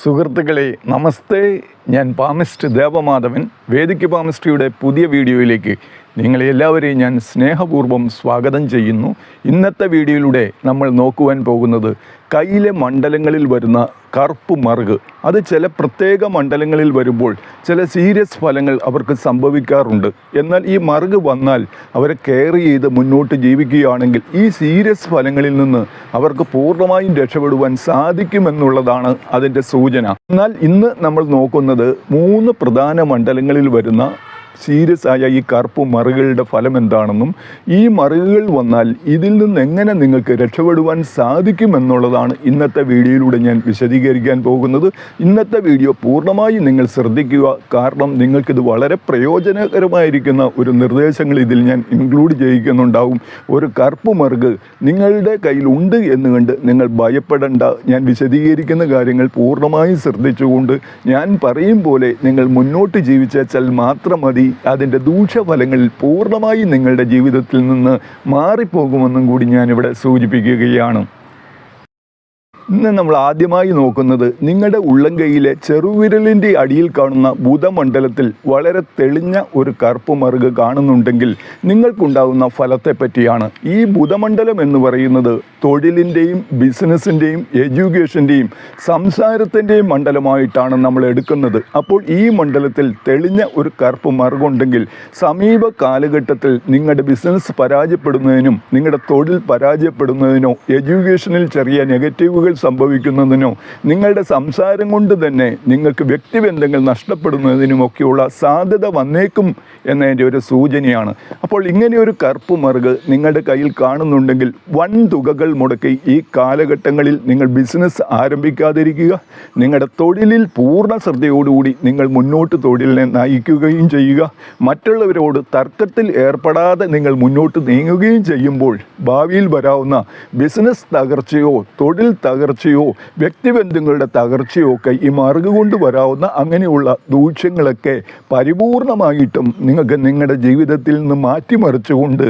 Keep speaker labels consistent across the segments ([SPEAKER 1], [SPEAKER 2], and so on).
[SPEAKER 1] സുഹൃത്തുക്കളെ നമസ്തേ. ഞാൻ പാമിസ്റ്റ് ദേവമാധവൻ. വേദിക്ക് പാമിസ്റ്റിയുടെ പുതിയ വീഡിയോയിലേക്ക് നിങ്ങളെ എല്ലാവരെയും ഞാൻ സ്നേഹപൂർവം സ്വാഗതം ചെയ്യുന്നു. ഇന്നത്തെ വീഡിയോയിലൂടെ നമ്മൾ നോക്കുവാൻ പോകുന്നത് കയ്യിലെ മണ്ഡലങ്ങളിൽ വരുന്ന കറുപ്പ് മറുക്. അത് ചില പ്രത്യേക മണ്ഡലങ്ങളിൽ വരുമ്പോൾ ചില സീരിയസ് ഫലങ്ങൾ അവർക്ക് സംഭവിക്കാറുണ്ട്. എന്നാൽ ഈ മറുക് വന്നാൽ അവരെ കെയർ ചെയ്ത് മുന്നോട്ട് ജീവിക്കുകയാണെങ്കിൽ ഈ സീരിയസ് ഫലങ്ങളിൽ നിന്ന് അവർക്ക് പൂർണമായും രക്ഷപ്പെടുവാൻ സാധിക്കുമെന്നുള്ളതാണ് അതിന്റെ സൂചന. എന്നാൽ ഇന്ന് നമ്മൾ നോക്കുന്നത് മൂന്ന് പ്രധാന മണ്ഡലങ്ങളിൽ വരുന്ന സീരിയസ് ആയ ഈ കറുപ്പ് മറുകളുടെ ഫലം എന്താണെന്നും ഈ മറുകൾ വന്നാൽ ഇതിൽ നിന്ന് എങ്ങനെ നിങ്ങൾക്ക് രക്ഷപ്പെടുവാൻ സാധിക്കുമെന്നുള്ളതാണ് ഇന്നത്തെ വീഡിയോയിലൂടെ ഞാൻ വിശദീകരിക്കാൻ പോകുന്നത്. ഇന്നത്തെ വീഡിയോ പൂർണമായും നിങ്ങൾ ശ്രദ്ധിക്കുക. കാരണം നിങ്ങൾക്കിത് വളരെ പ്രയോജനകരമായിരിക്കുന്ന ഒരു നിർദ്ദേശങ്ങൾ ഇതിൽ ഞാൻ ഇൻക്ലൂഡ് ചെയ്യിക്കുന്നുണ്ടാവും. ഒരു കറുപ്പ് മറുക് നിങ്ങളുടെ കയ്യിൽ ഉണ്ട് എന്ന് കണ്ട് നിങ്ങൾ ഭയപ്പെടേണ്ട. ഞാൻ വിശദീകരിക്കുന്ന കാര്യങ്ങൾ പൂർണമായും ശ്രദ്ധിച്ചുകൊണ്ട് ഞാൻ പറയും പോലെ നിങ്ങൾ മുന്നോട്ട് ജീവിച്ചാൽ മാത്രം മതി അതിന്റെ ദൂഷ്യഫലങ്ങൾ പൂർണമായും നിങ്ങളുടെ ജീവിതത്തിൽ നിന്ന് മാറിപ്പോകുമെന്നും കൂടി ഞാനിവിടെ സൂചിപ്പിക്കുകയാണ്. ഇന്ന് നമ്മൾ ആദ്യമായി നോക്കുന്നത് നിങ്ങളുടെ ഉള്ളംകൈയിലെ ചെറുവിരലിന്റെ അടിയിൽ കാണുന്ന ബുധമണ്ഡലത്തിൽ വളരെ തെളിഞ്ഞ ഒരു കറുപ്പ് മറുക് കാണുന്നുണ്ടെങ്കിൽ നിങ്ങൾക്കുണ്ടാകുന്ന ഫലത്തെപ്പറ്റിയാണ് ഈ ബുധമണ്ഡലം എന്ന് പറയുന്നത് തൊഴിലിന്റെയും ബിസിനസ്സിന്റെയും എഡ്യൂക്കേഷന്റെയും സംസാരത്തിന്റെയും മണ്ഡലമായിട്ടാണ് നമ്മൾ എടുക്കുന്നത്. അപ്പോൾ ഈ മണ്ഡലത്തിൽ തെളിഞ്ഞ ഒരു കറുപ്പ് മറുകുണ്ടെങ്കിൽ സമീപ കാലഘട്ടത്തിൽ നിങ്ങളുടെ ബിസിനസ് പരാജയപ്പെടുന്നതിനും നിങ്ങളുടെ തൊഴിൽ പരാജയപ്പെടുന്നതിനോ എഡ്യൂക്കേഷനിൽ ചെറിയ നെഗറ്റീവുകൾ സംഭവിക്കുന്നതിനോ നിങ്ങളുടെ സംസാരം കൊണ്ട് തന്നെ നിങ്ങൾക്ക് വ്യക്തിബന്ധങ്ങൾ നഷ്ടപ്പെടുന്നതിനുമൊക്കെയുള്ള സാധ്യത വന്നേക്കും എന്നതിന്റെ ഒരു സൂചനയാണ്. അപ്പോൾ ഇങ്ങനെ ഒരു കറുപ്പ് മറുക് നിങ്ങളുടെ കയ്യിൽ കാണുന്നുണ്ടെങ്കിൽ വൻ തുകകൾ മുടക്കി ഈ കാലഘട്ടങ്ങളിൽ നിങ്ങൾ ബിസിനസ് ആരംഭിക്കാതിരിക്കുക. നിങ്ങളുടെ തൊഴിലിൽ പൂർണ ശ്രദ്ധയോടുകൂടി നിങ്ങൾ മുന്നോട്ട് തൊഴിലിനെ നയിക്കുകയും ചെയ്യുക. മറ്റുള്ളവരോട് തർക്കത്തിൽ ഏർപ്പെടാതെ നിങ്ങൾ മുന്നോട്ട് നീങ്ങുകയും ചെയ്യുമ്പോൾ ഭാവിയിൽ വരാവുന്ന ബിസിനസ് തകർച്ചയോ തൊഴിൽ തകർച്ചയോ വ്യക്തിബന്ധങ്ങളുടെ തകർച്ചയോ ഒക്കെ ഈ മാർഗ് കൊണ്ട് വരാവുന്ന അങ്ങനെയുള്ള ദൂഷ്യങ്ങളൊക്കെ പരിപൂർണമായിട്ടും നിങ്ങൾക്ക് നിങ്ങളുടെ ജീവിതത്തിൽ നിന്ന് മാറ്റിമറിച്ചുകൊണ്ട്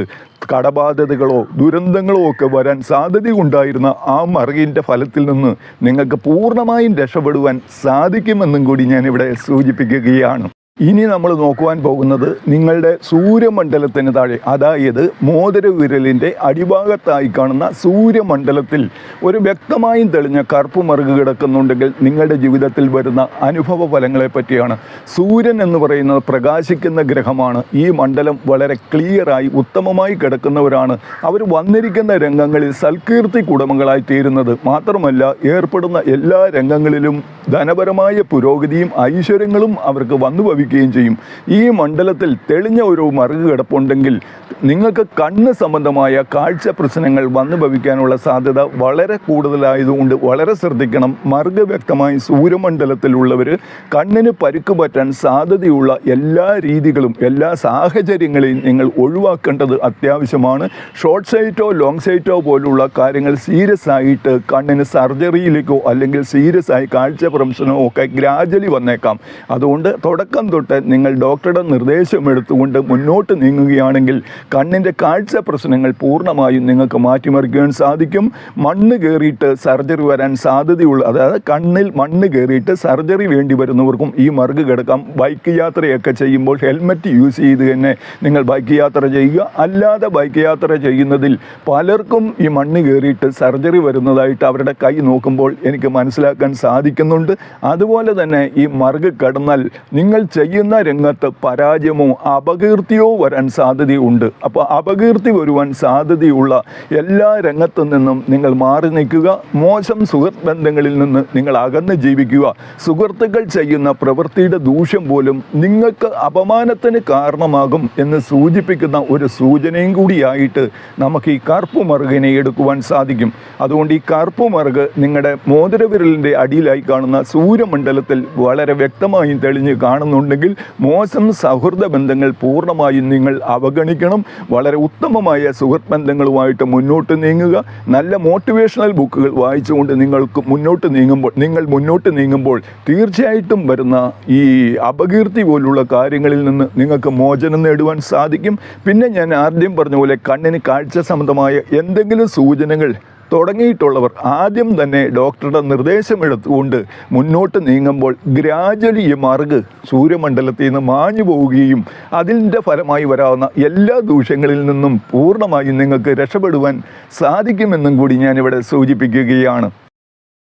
[SPEAKER 1] കടബാധ്യതകളോ ദുരന്തങ്ങളോ ഒക്കെ വരാൻ സാധ്യതയുണ്ടായിരുന്ന ആ മറുകിന്റെ ഫലത്തിൽ നിന്ന് നിങ്ങൾക്ക് പൂർണമായും രക്ഷപ്പെടുവാൻ സാധിക്കുമെന്നും കൂടി ഞാനിവിടെ സൂചിപ്പിക്കുകയാണ്. ഇനി നമ്മൾ നോക്കുവാൻ പോകുന്നത് നിങ്ങളുടെ സൂര്യമണ്ഡലത്തിന് താഴെ അതായത് മോതിര വിരലിന്റെ അടിഭാഗത്തായി കാണുന്ന സൂര്യമണ്ഡലത്തിൽ ഒരു വ്യക്തമായും തെളിഞ്ഞ കറുപ്പ് മറുക് കിടക്കുന്നുണ്ടെങ്കിൽ നിങ്ങളുടെ ജീവിതത്തിൽ വരുന്ന അനുഭവ ഫലങ്ങളെ പറ്റിയാണ്. സൂര്യൻ എന്ന് പറയുന്നത് പ്രകാശിക്കുന്ന ഗ്രഹമാണ്. ഈ മണ്ഡലം വളരെ ക്ലിയറായി ഉത്തമമായി കിടക്കുന്നവരാണ്. അവർ വന്നിരിക്കുന്ന രംഗങ്ങളിൽ സൽകീർത്തി കുടമകളായി തീരുന്നത് മാത്രമല്ല ഏർപ്പെടുന്ന എല്ലാ രംഗങ്ങളിലും ധനപരമായ പുരോഗതിയും ഐശ്വര്യങ്ങളും അവർക്ക് വന്നു ഭവിക്കുകയും ചെയ്യും. ഈ മണ്ഡലത്തിൽ തെളിഞ്ഞ ഒരു മറുക് കിടപ്പുണ്ടെങ്കിൽ നിങ്ങൾക്ക് കണ്ണ് സംബന്ധമായ കാഴ്ച പ്രശ്നങ്ങൾ വന്നു ഭവിക്കാനുള്ള സാധ്യത വളരെ കൂടുതലായതുകൊണ്ട് വളരെ ശ്രദ്ധിക്കണം. മറുക് വ്യക്തമായി സൂര്യമണ്ഡലത്തിലുള്ളവർ കണ്ണിന് പരുക്ക് പറ്റാൻ സാധ്യതയുള്ള എല്ലാ രീതികളും എല്ലാ സാഹചര്യങ്ങളെയും നിങ്ങൾ ഒഴിവാക്കേണ്ടത് അത്യാവശ്യമാണ്. ഷോർട്ട് സൈറ്റോ ലോങ് സൈറ്റോ പോലുള്ള കാര്യങ്ങൾ സീരിയസ് ആയിട്ട് കണ്ണിന് സർജറിയിലേക്കോ അല്ലെങ്കിൽ സീരിയസ് ആയി കാഴ്ച പ്രംശനമോ ഒക്കെ ഗ്രാജ്വലി വന്നേക്കാം. അതുകൊണ്ട് തുടക്കം തൊട്ട് നിങ്ങൾ ഡോക്ടറുടെ നിർദ്ദേശം എടുത്തുകൊണ്ട് മുന്നോട്ട് നീങ്ങുകയാണെങ്കിൽ കണ്ണിന്റെ കാഴ്ച പ്രശ്നങ്ങൾ പൂർണമായും നിങ്ങൾക്ക് മാറ്റിമറിക്കുവാൻ സാധിക്കും. മണ്ണ് കയറിയിട്ട് സർജറി വരാൻ സാധ്യതയുള്ള. അതായത് കണ്ണിൽ മണ്ണ് കയറിയിട്ട് സർജറി വേണ്ടി വരുന്നവർക്കും ഈ മറുക് കിടക്കാം. ബൈക്ക് യാത്രയൊക്കെ ചെയ്യുമ്പോൾ ഹെൽമറ്റ് യൂസ് ചെയ്ത് തന്നെ നിങ്ങൾ ബൈക്ക് യാത്ര ചെയ്യുക. അല്ലാതെ ബൈക്ക് യാത്ര ചെയ്യുന്നതിൽ പലർക്കും ഈ മണ്ണ് കയറിയിട്ട് സർജറി വരുന്നതായിട്ട് അവരുടെ കൈ നോക്കുമ്പോൾ എനിക്ക് മനസ്സിലാക്കാൻ സാധിക്കുന്നുണ്ട്. അതുപോലെ തന്നെ ഈ മറുക് കടന്നാൽ നിങ്ങൾ ചെയ്യുന്ന രംഗത്ത് പരാജയമോ അപകീർത്തിയോ വരാൻ സാധ്യതയുണ്ട്. അപ്പോൾ അപകീർത്തി വരുവാൻ സാധ്യതയുള്ള എല്ലാ രംഗത്തു നിന്നും നിങ്ങൾ മാറി നിൽക്കുക. മോശം സുഹൃത്ത് ബന്ധങ്ങളിൽ നിന്ന് നിങ്ങൾ അകന്ന് ജീവിക്കുക. സുഹൃത്തുക്കൾ ചെയ്യുന്ന പ്രവൃത്തിയുടെ ദൂഷ്യം പോലും നിങ്ങൾക്ക് അപമാനത്തിന് കാരണമാകും എന്ന് സൂചിപ്പിക്കുന്ന ഒരു സൂചനയും കൂടിയായിട്ട് നമുക്ക് ഈ കറുപ്പ് മറുകിനെ എടുക്കുവാൻ സാധിക്കും. അതുകൊണ്ട് ഈ കറുപ്പ് മറുക് നിങ്ങളുടെ മോതിരവിരലിന്റെ അടിയിലായി കാണുന്ന സൂര്യമണ്ഡലത്തിൽ വളരെ വ്യക്തമായും തെളിഞ്ഞ് കാണുന്നുണ്ടെങ്കിൽ മോശം സൗഹൃദ ബന്ധങ്ങൾ പൂർണമായും നിങ്ങൾ അവഗണിക്കണം. വളരെ ഉത്തമമായ സുഹൃത്ത് ബന്ധങ്ങളുമായിട്ട് മുന്നോട്ട് നീങ്ങുക. നല്ല മോട്ടിവേഷണൽ ബുക്കുകൾ വായിച്ചുകൊണ്ട് നിങ്ങൾക്ക് മുന്നോട്ട് നീങ്ങുമ്പോൾ നിങ്ങൾ മുന്നോട്ട് നീങ്ങുമ്പോൾ തീർച്ചയായിട്ടും വരുന്ന ഈ അപകീർത്തി പോലുള്ള കാര്യങ്ങളിൽ നിന്ന് നിങ്ങൾക്ക് മോചനം നേടുവാൻ സാധിക്കും. പിന്നെ ഞാൻ ആദ്യം പറഞ്ഞ പോലെ കണ്ണിന് കാഴ്ച സംബന്ധമായ എന്തെങ്കിലും സൂചനകൾ തുടങ്ങിയിട്ടുള്ളവർ ആദ്യം തന്നെ ഡോക്ടറുടെ നിർദ്ദേശം എടുത്തുകൊണ്ട് മുന്നോട്ട് നീങ്ങുമ്പോൾ ഗ്രാജുവലി ഈ മറുക് സൂര്യമണ്ഡലത്തിൽ നിന്ന് മാഞ്ഞു പോവുകയും അതിന്റെ ഫലമായി വരാവുന്ന എല്ലാ ദൂഷ്യങ്ങളിൽ നിന്നും പൂർണമായും നിങ്ങൾക്ക് രക്ഷപ്പെടുവാൻ സാധിക്കുമെന്നും കൂടി ഞാനിവിടെ സൂചിപ്പിക്കുകയാണ്.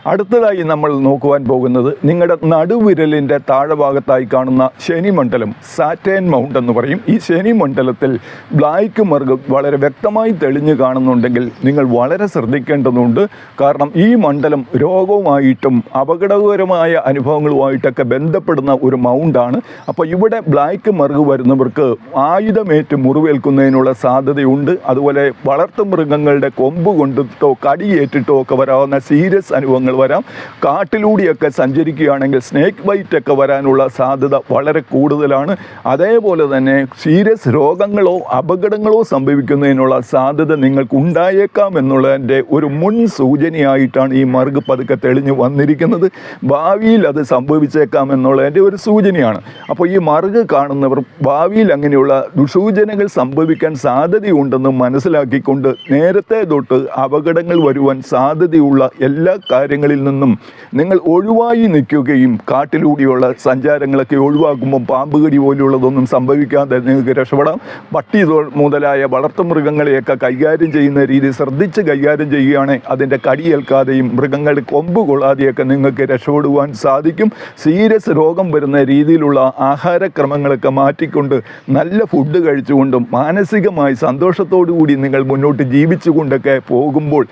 [SPEAKER 1] അടുത്തതായി നമ്മൾ നോക്കുവാൻ പോകുന്നത് നിങ്ങളുടെ നടുവിരലിന്റെ താഴഭാഗത്തായി കാണുന്ന ശനിമണ്ഡലം സാറ്റേൻ മൗണ്ട് എന്ന് പറയും. ഈ ശനിമണ്ഡലത്തിൽ ബ്ലാക്ക് മർഗ് വളരെ വ്യക്തമായി തെളിഞ്ഞു കാണുന്നുണ്ടെങ്കിൽ നിങ്ങൾ വളരെ ശ്രദ്ധിക്കേണ്ടതുണ്ട്. കാരണം ഈ മണ്ഡലം രോഗവുമായിട്ടും അപകടകരമായ അനുഭവങ്ങളുമായിട്ടൊക്കെ ബന്ധപ്പെടുന്ന ഒരു മൗണ്ടാണ്. അപ്പോൾ ഇവിടെ ബ്ലാക്ക് മർഗ് വരുന്നവർക്ക് ആയുധമേറ്റ് മുറിവേൽക്കുന്നതിനുള്ള സാധ്യതയുണ്ട്. അതുപോലെ വളർത്തു മൃഗങ്ങളുടെ കൊമ്പ് കൊണ്ടിട്ടോ കടിയേറ്റിട്ടോ ഒക്കെ വരാവുന്ന സീരിയസ് അനുഭവങ്ങൾ വരാം. കാട്ടിലൂടെയൊക്കെ സഞ്ചരിക്കുകയാണെങ്കിൽ സ്നേക്ക് ബൈറ്റ് ഒക്കെ വരാനുള്ള സാധ്യത വളരെ കൂടുതലാണ്. അതേപോലെ തന്നെ സീരിയസ് രോഗങ്ങളോ അപകടങ്ങളോ സംഭവിക്കുന്നതിനുള്ള സാധ്യത നിങ്ങൾക്ക് ഉണ്ടായേക്കാം എന്നുള്ളതിന്റെ ഒരു മുൻ സൂചനയായിട്ടാണ് ഈ മറുക് പതുക്കെ തെളിഞ്ഞു വന്നിരിക്കുന്നത്. ഭാവിയിൽ അത് സംഭവിച്ചേക്കാം എന്നുള്ളതിന്റെ ഒരു സൂചനയാണ്. അപ്പോൾ ഈ മറുക് കാണുന്നവർ ഭാവിയിൽ അങ്ങനെയുള്ള ദുസൂചനകൾ സംഭവിക്കാൻ സാധ്യതയുണ്ടെന്ന് മനസ്സിലാക്കിക്കൊണ്ട് നേരത്തെ തൊട്ട് അപകടങ്ങൾ വരുവാൻ സാധ്യതയുള്ള എല്ലാ കാര്യങ്ങളിൽ നിന്നും നിങ്ങൾ ഒഴിവായി നിൽക്കുകയും കാട്ടിലൂടെയുള്ള സഞ്ചാരങ്ങളൊക്കെ ഒഴിവാക്കുമ്പോൾ പാമ്പ് കടി പോലെയുള്ളതൊന്നും സംഭവിക്കാതെ നിങ്ങൾക്ക് രക്ഷപ്പെടാം. പട്ടി മുതലായ വളർത്തുമൃഗങ്ങളെയൊക്കെ കൈകാര്യം ചെയ്യുന്ന രീതി ശ്രദ്ധിച്ച് കൈകാര്യം ചെയ്യുകയാണെങ്കിൽ അതിന്റെ കടിയേൽക്കാതെയും മൃഗങ്ങളുടെ കൊമ്പ് കൊള്ളാതെയൊക്കെ നിങ്ങൾക്ക് രക്ഷപ്പെടുവാൻ സാധിക്കും. സീരിയസ് രോഗം വരുന്ന രീതിയിലുള്ള ആഹാരക്രമങ്ങളൊക്കെ മാറ്റിക്കൊണ്ട് നല്ല ഫുഡ് കഴിച്ചുകൊണ്ടും മാനസികമായി സന്തോഷത്തോടു കൂടി നിങ്ങൾ മുന്നോട്ട് ജീവിച്ചുകൊണ്ടൊക്കെ പോകുമ്പോൾ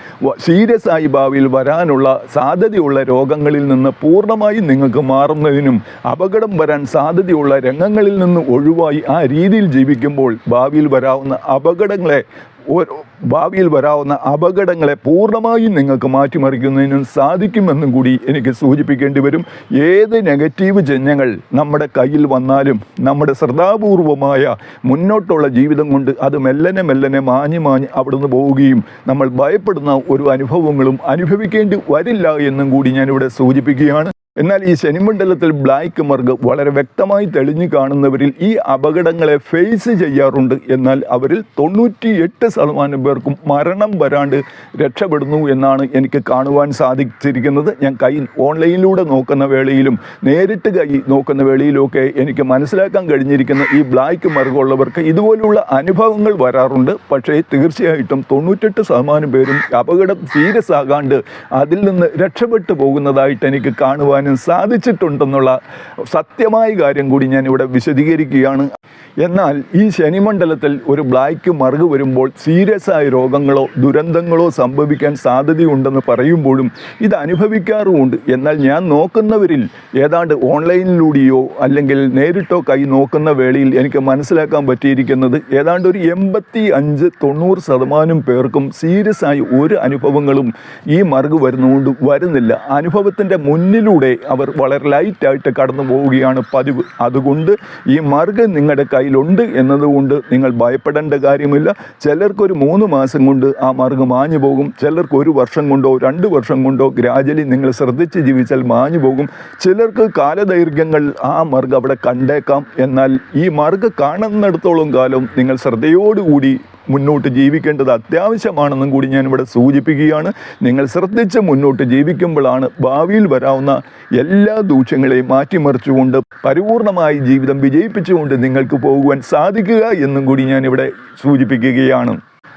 [SPEAKER 1] സീരിയസ് ആയി ഭാവിയിൽ വരാനുള്ള സാധ്യതയുള്ള രോഗങ്ങളിൽ നിന്ന് പൂർണമായും നിങ്ങൾക്ക് മാറുന്നതിനും അപകടം വരാൻ സാധ്യതയുള്ള രംഗങ്ങളിൽ നിന്ന് ഒഴിവായി ആ രീതിയിൽ ജീവിക്കുമ്പോൾ ഭാവിയിൽ വരാവുന്ന അപകടങ്ങളെ ഭാവിയിൽ വരാവുന്ന അപകടങ്ങളെ പൂർണമായും നിങ്ങൾക്ക് മാറ്റിമറിക്കുന്നതിനും സാധിക്കുമെന്നും കൂടി എനിക്ക് സൂചിപ്പിക്കേണ്ടി വരും. ഏത് നെഗറ്റീവ് ജന്യങ്ങൾ നമ്മുടെ കയ്യിൽ വന്നാലും നമ്മുടെ ശ്രദ്ധാപൂർവമായ മുന്നോട്ടുള്ള ജീവിതം കൊണ്ട് അത് മെല്ലനെ മെല്ലനെ മാഞ്ഞു മാഞ്ഞ് അവിടുന്ന് പോവുകയും നമ്മൾ ഭയപ്പെടുന്ന ഒരു അനുഭവങ്ങളും അനുഭവിക്കേണ്ടി വരില്ല എന്നും കൂടി ഞാനിവിടെ സൂചിപ്പിക്കുകയാണ്. എന്നാൽ ഈ ശനിമണ്ഡലത്തിൽ ബ്ലാക്ക് മർഗ് വളരെ വ്യക്തമായി തെളിഞ്ഞു കാണുന്നവരിൽ ഈ അപകടങ്ങളെ ഫേസ് ചെയ്യാറുണ്ട്. എന്നാൽ അവരിൽ തൊണ്ണൂറ്റി എട്ട് ശതമാനം പേർക്കും മരണം വരാണ്ട് രക്ഷപ്പെടുന്നു എന്നാണ് എനിക്ക് കാണുവാൻ സാധിച്ചിരിക്കുന്നത്. ഞാൻ കൈ ഓൺലൈനിലൂടെ നോക്കുന്ന വേളയിലും നേരിട്ട് കൈ നോക്കുന്ന വേളയിലുമൊക്കെ എനിക്ക് മനസ്സിലാക്കാൻ കഴിഞ്ഞിരിക്കുന്ന ഈ ബ്ലാക്ക് മർഗ് ഉള്ളവർക്ക് ഇതുപോലുള്ള അനുഭവങ്ങൾ വരാറുണ്ട്. പക്ഷേ തീർച്ചയായിട്ടും തൊണ്ണൂറ്റെട്ട് ശതമാനം പേരും അപകടം സീരിയസ് ആകാണ്ട് അതിൽ നിന്ന് രക്ഷപ്പെട്ടു പോകുന്നതായിട്ട് എനിക്ക് കാണുവാനും സാധിച്ചിട്ടുണ്ടെന്നുള്ള സത്യമായ കാര്യം കൂടി ഞാൻ ഇവിടെ വിശദീകരിക്കുകയാണ്. എന്നാൽ ഈ ശനിമണ്ഡലത്തിൽ ഒരു ബ്ലാക്ക് മറുക് വരുമ്പോൾ സീരിയസ് ആയ രോഗങ്ങളോ ദുരന്തങ്ങളോ സംഭവിക്കാൻ സാധ്യതയുണ്ടെന്ന് പറയുമ്പോഴും ഇത് അനുഭവിക്കാറുമുണ്ട്. എന്നാൽ ഞാൻ നോക്കുന്നവരിൽ ഏതാണ്ട് ഓൺലൈനിലൂടെയോ അല്ലെങ്കിൽ നേരിട്ടോ കൈ നോക്കുന്ന വേളയിൽ എനിക്ക് മനസ്സിലാക്കാൻ പറ്റിയിരിക്കുന്നത് ഏതാണ്ട് ഒരു എൺപത്തി അഞ്ച് തൊണ്ണൂറ് ശതമാനം പേർക്കും സീരിയസ് ആയി ഒരു അനുഭവങ്ങളും ഈ മറുക് വരുന്നതുകൊണ്ട് വരുന്നില്ല. അനുഭവത്തിന്റെ മുന്നിലൂടെ അവർ വളരെ ലൈറ്റായിട്ട് കടന്നു പോവുകയാണ് പതിവ്. അതുകൊണ്ട് ഈ മാർഗ് നിങ്ങളുടെ കയ്യിലുണ്ട് എന്നതുകൊണ്ട് നിങ്ങൾ ഭയപ്പെടേണ്ട കാര്യമില്ല. ചിലർക്കൊരു മൂന്ന് മാസം കൊണ്ട് ആ മാർഗ് മാഞ്ഞു പോകും. ചിലർക്ക് ഒരു വർഷം കൊണ്ടോ രണ്ട് വർഷം കൊണ്ടോ ഗ്രാജലി നിങ്ങൾ ശ്രദ്ധിച്ച് ജീവിച്ചാൽ മാഞ്ഞു പോകും. ചിലർക്ക് കാലദൈർഘ്യങ്ങൾ ആ മാർഗ് അവിടെ കണ്ടേക്കാം. എന്നാൽ ഈ മാർഗ് കാണുന്നിടത്തോളം കാലം നിങ്ങൾ ശ്രദ്ധയോടുകൂടി മുന്നോട്ട് ജീവിക്കേണ്ടത് അത്യാവശ്യമാണെന്നും കൂടി ഞാനിവിടെ സൂചിപ്പിക്കുകയാണ്. നിങ്ങൾ ശ്രദ്ധിച്ച് മുന്നോട്ട് ജീവിക്കുമ്പോഴാണ് ഭാവിയിൽ വരാവുന്ന എല്ലാ ദൂഷ്യങ്ങളെയും മാറ്റിമറിച്ചുകൊണ്ട് പരിപൂർണമായി ജീവിതം വിജയിപ്പിച്ചുകൊണ്ട് നിങ്ങൾക്ക് പോകുവാൻ സാധിക്കുക എന്നും കൂടി ഞാനിവിടെ സൂചിപ്പിക്കുകയാണ്.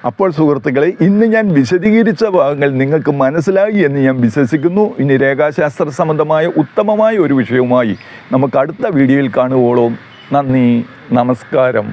[SPEAKER 1] അപ്പോൾ സുഹൃത്തുക്കളെ ഇന്ന് ഞാൻ വിശദീകരിച്ച ഭാഗങ്ങൾ നിങ്ങൾക്ക് മനസ്സിലായി എന്ന് ഞാൻ വിശ്വസിക്കുന്നു. ഇനി രേഖാശാസ്ത്ര സംബന്ധമായ ഉത്തമമായ ഒരു വിഷയവുമായി നമുക്ക് അടുത്ത വീഡിയോയിൽ കാണുവോളവും നന്ദി നമസ്കാരം.